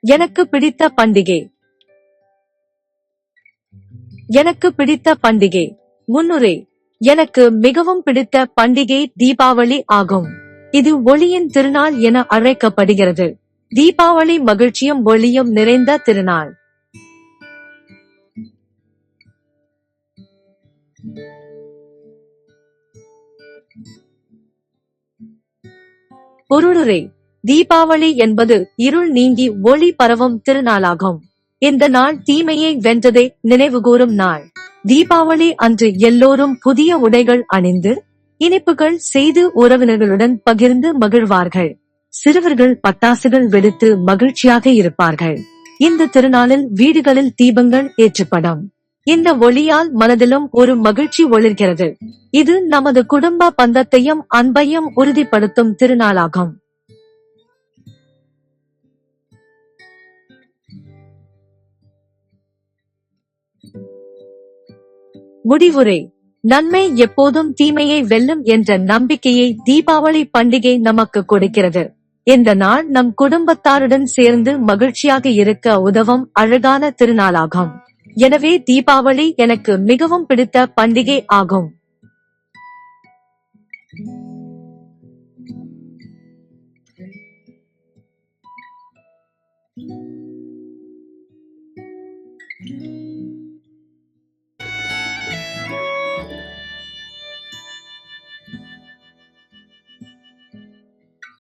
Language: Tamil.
எனக்கு பிடித்த பண்டிகை. எனக்கு பிடித்த பண்டிகை. முன்னுரை. எனக்கு மிகவும் பிடித்த பண்டிகை தீபாவளி ஆகும். இது ஒளியின் திருநாள் என அழைக்கப்படுகிறது. தீபாவளி மகிழ்ச்சியும் ஒளியும் நிறைந்த திருநாள். பொருளுரை தீபாவளி என்பது இருள் நீங்கி ஒளி பரவும் திருநாளாகும். இந்த நாள் தீமையை வென்றதை நினைவுகூரும் நாள். தீபாவளி அன்று எல்லோரும் புதிய உடைகள் அணிந்து இனிப்புகள் செய்து உறவினர்களுடன் பகிர்ந்து மகிழ்வார்கள். சிறுவர்கள் பட்டாசுகள் வெடித்து மகிழ்ச்சியாக இருப்பார்கள். இந்த திருநாளில் வீடுகளில் தீபங்கள் ஏற்றப்படும். இந்த ஒளியால் மனதிலும் ஒரு மகிழ்ச்சி ஒளிர்கிறது. இது நமது குடும்ப பந்தத்தையும் அன்பையும் உறுதிப்படுத்தும் திருநாளாகும். முடிவுரை. நன்மை எப்போதும் தீமையை வெல்லும் என்ற நம்பிக்கையை தீபாவளி பண்டிகை நமக்கு கொடுக்கிறது. இந்த நாள் நம் குடும்பத்தாருடன் சேர்ந்து மகிழ்ச்சியாக இருக்க உதவும் அழகான திருநாளாகும். எனவே தீபாவளி எனக்கு மிகவும் பிடித்த பண்டிகை ஆகும்.